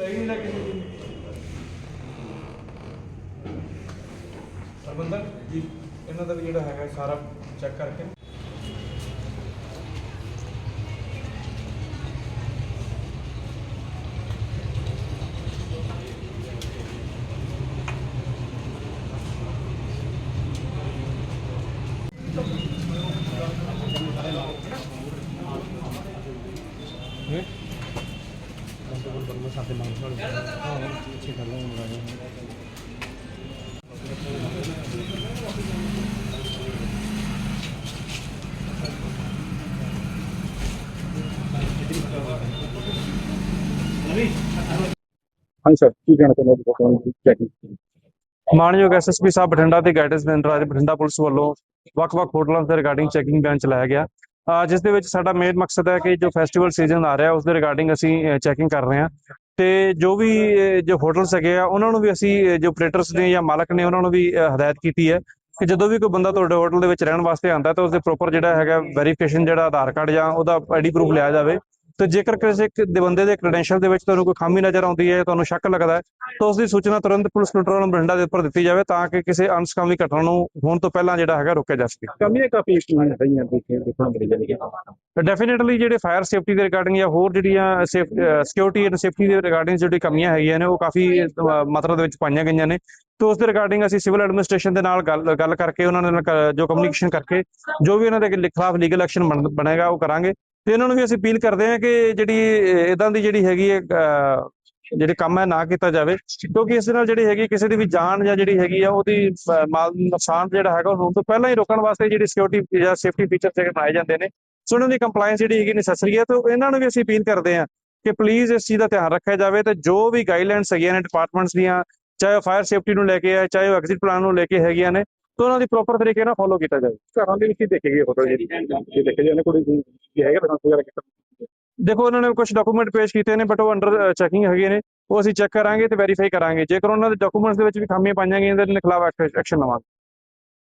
ਲੈ ਹੀ ਨਹੀਂ ਲੈ ਕਿਸੇ ਦੀ ਹਰਮੰਦਰ ਜੀ ਇਹਨਾਂ ਦਾ ਵੀ ਜਿਹੜਾ ਹੈਗਾ ਸਾਰਾ ਚੈੱਕ ਕਰਕੇ ਹਾਂਜੀ ਸਰ, ਕੀ ਕਹਿਣਾ ਚਾਹੁੰਦੇ ਹੋ ਤੁਹਾਨੂੰ ਚੈਕਿੰਗ ਮਾਨਯੋਗ ਐਸਐਸਪੀ ਸਾਹਿਬ ਬਠਿੰਡਾ ਦੇ ਗਾਈਡੈਂਸ ਦੇ ਅੱਜ ਬਠਿੰਡਾ ਪੁਲਿਸ ਵੱਲੋਂ ਵੱਖ-ਵੱਖ ਹੋਟਲਾਂ ਤੇ ਰਿਗਾਰਡਿੰਗ ਚੈਕਿੰਗ ਬਿਆਨ ਚਲਾਇਆ ਗਿਆ। ਜਿਸ ਦੇ ਵਿੱਚ ਸਾਡਾ ਮੇਨ ਮਕਸਦ ਹੈ ਕਿ ਜੋ ਫੈਸਟੀਵਲ ਸੀਜ਼ਨ ਆ ਰਿਹਾ ਉਸ ਦੇ ਰਿਗਾਰਡਿੰਗ ਅਸੀਂ ਚੈਕਿੰਗ ਕਰ ਰਹੇ ਹਾਂ। ਤੇ ਜੋ ਵੀ ਜੋ ਹੋਟਲਸ ਹੈਗੇ ਆ, ਉਹਨਾਂ ਨੂੰ ਵੀ ਅਸੀਂ ਜੋ ਆਪਰੇਟਰਸ ਨੇ ਜਾਂ ਮਾਲਕ ਨੇ ਉਹਨਾਂ ਨੂੰ ਵੀ ਹਦਾਇਤ ਕੀਤੀ ਹੈ ਕਿ ਜਦੋਂ ਵੀ ਕੋਈ ਬੰਦਾ ਤੁਹਾਡੇ ਹੋਟਲ ਦੇ ਵਿੱਚ ਰਹਿਣ ਵਾਸਤੇ ਆਉਂਦਾ ਤਾਂ ਉਸਦੇ ਪ੍ਰੋਪਰ ਜਿਹੜਾ ਹੈਗਾ ਵੈਰੀਫਿਕੇਸ਼ਨ ਜਿਹੜਾ ਆਧਾਰ ਕਾਰਡ ਜਾਂ ਉਹਦਾ ਆਈਡੀ ਪ੍ਰੂਫ ਲਿਆ ਜਾਵੇ। ਤੇ ਜੇਕਰ ਕਿਸੇ ਇੱਕ ਦੇ ਬੰਦੇ ਦੇ ਕ੍ਰੈਡੈਂਸ਼ੀਅਲ ਦੇ ਵਿੱਚ ਤੁਹਾਨੂੰ ਕੋਈ ਖਾਮੀ ਨਜ਼ਰ ਆਉਂਦੀ ਹੈ ਤੁਹਾਨੂੰ ਸ਼ੱਕ ਲੱਗਦਾ ਹੈ ਤਾਂ ਉਸ ਦੀ ਸੂਚਨਾ ਤੁਰੰਤ ਪੁਲਿਸ ਕੰਟਰੋਲ ਰੂਮ ਬਠਿੰਡਾ ਦੇ ਉੱਪਰ ਦਿੱਤੀ ਜਾਵੇ ਤਾਂ ਕਿ ਕਿਸੇ ਅਨਸਕਾਮੀ ਘਟਨਾ ਨੂੰ ਹੋਣ ਤੋਂ ਪਹਿਲਾਂ ਜਿਹੜਾ ਹੈਗਾ ਰੋਕਿਆ ਜਾ ਸਕੇ। ਕਮੀਆਂ ਕਾਫੀ ਰਹੀਆਂ ਦੇਖੇ ਦੇਖਣ ਮਿਲ ਜਾਂਦੀਆਂ ਡੈਫੀਨਿਟਲੀ ਜਿਹੜੇ ਫਾਇਰ ਸੇਫਟੀ ਦੇ ਰਿਗਾਰਡਿੰਗ ਜਾਂ ਹੋਰ ਜਿਹੜੀਆਂ ਸਿਕਿਉਰਿਟੀ ਐਂਡ ਸੇਫਟੀ ਦੇ ਰਿਗਾਰਡਿੰਗ ਜਿਹੜੀ ਕਮੀਆਂ ਹੈਗੀਆਂ ਨੇ ਉਹ ਕਾਫੀ ਮਾਤਰਾ ਦੇ ਵਿੱਚ ਪਾਈਆਂ ਗਈਆਂ ਨੇ। ਤੇ ਉਸ ਦੇ ਰਿਗਾਰਡਿੰਗ ਅਸੀਂ ਸਿਵਲ ਐਡਮਿਨਿਸਟ੍ਰੇਸ਼ਨ ਦੇ ਨਾਲ ਗੱਲ ਗੱਲ ਕਰਕੇ ਉਹਨਾਂ ਨਾਲ ਜੋ ਕਮਿਊਨੀਕੇਸ਼ਨ ਕਰਕੇ ਜੋ ਵੀ ਉਹਨਾਂ ਦੇ ਖਿਲਾਫ ਲੀਗਲ ਐਕਸ਼ਨ ਬਣੇਗਾ ਉਹ ਕਰਾਂਗੇ। ਤੇ ਇਹਨਾਂ ਨੂੰ ਵੀ ਅਸੀਂ ਅਪੀਲ ਕਰਦੇ ਹਾਂ ਕਿ ਜਿਹੜੀ ਇਦਾਂ ਦੀ ਜਿਹੜੀ ਹੈਗੀ ਹੈ ਜਿਹੜੇ ਕੰਮ ਹੈ ਨਾ ਕੀਤਾ ਜਾਵੇ, ਕਿਉਂਕਿ ਇਸ ਨਾਲ ਜਿਹੜੀ ਹੈਗੀ ਕਿਸੇ ਦੀ ਵੀ ਜਾਨ ਜਾਂ ਜਿਹੜੀ ਹੈਗੀ ਆ, ਉਹਦੀ ਮਾਲ ਨੁਕਸਾਨ ਜਿਹੜਾ ਹੈਗਾ, ਉਹ ਤੋਂ ਪਹਿਲਾਂ ਹੀ ਰੋਕਣ ਵਾਸਤੇ ਜਿਹੜੀ ਸਿਕਿਉਰਿਟੀ ਜਾਂ ਸੇਫਟੀ ਫੀਚਰ ਜਿਹੜੇ ਬਣਾਏ ਜਾਂਦੇ ਨੇ, ਸੋ ਉਹਨਾਂ ਦੀ ਕੰਪਲਾਈਂਸ ਜਿਹੜੀ ਹੈਗੀ ਨੈਸੈਸਰੀ ਹੈ, ਤੇ ਇਹਨਾਂ ਨੂੰ ਵੀ ਅਸੀਂ ਅਪੀਲ ਕਰਦੇ ਹਾਂ ਕਿ ਪਲੀਜ਼ ਇਸ ਚੀਜ਼ ਦਾ ਧਿਆਨ ਰੱਖਿਆ ਜਾਵੇ ਤੇ ਜੋ ਵੀ ਗਾਈਡਲਾਈਨਸ ਹੈਗੀਆਂ ਨੇ ਡਿਪਾਰਟਮੈਂਟਸ ਦੀਆਂ, ਚਾਹੇ ਉਹ ਫਾਇਰ ਸੇਫਟੀ ਨੂੰ ਲੈ ਕੇ ਆ ਚਾਹੇ ਉਹ ਐਗਜ਼ਿਟ ਪਲਾਨ ਨੂੰ ਲੈ ਕੇ ਹੈਗੀਆਂ ਨੇ ਤਾਂ ਉਹਨਾਂ ਦੀ ਪ੍ਰੋਪਰ ਤਰੀਕੇ ਨਾਲ ਫੋਲੋ ਕੀਤਾ ਜਾਵੇ। ਘਰਾਂ ਦੇ ਵਿੱਚ ਹੀ ਦੇਖੇ ਫੋਟੋ ਜਿਹੜੀ ਜੇ। ਦੇਖੇ ਜਾਂਦੇ ਕੋਈ ਕੀ ਹੈਗਾ ਬਣਾ ਵਗੈਰਾ ਕਿਤਾ ਦੇਖੋ, ਉਹਨਾਂ ਨੇ ਕੁਝ ਡਾਕੂਮੈਂਟ ਪੇਸ਼ ਕੀਤੇ ਨੇ ਬਟ ਉਹ ਅੰਡਰ ਚੈਕਿੰਗ ਹੈਗੇ ਨੇ। ਉਹ ਅਸੀਂ ਚੈੱਕ ਕਰਾਂਗੇ ਤੇ ਵੈਰੀਫਾਈ ਕਰਾਂਗੇ। ਜੇਕਰ ਉਹਨਾਂ ਦੇ ਡਾਕੂਮੈਂਟਸ ਦੇ ਵਿੱਚ ਵੀ ਖਾਮੀਆਂ ਪਾਈਆਂ ਗਈਆਂ, ਤਾਂ ਇਹਨਾਂ ਦੇ ਖਿਲਾਫ ਐਕਸ਼ਨ ਲਵਾਂਗੇ।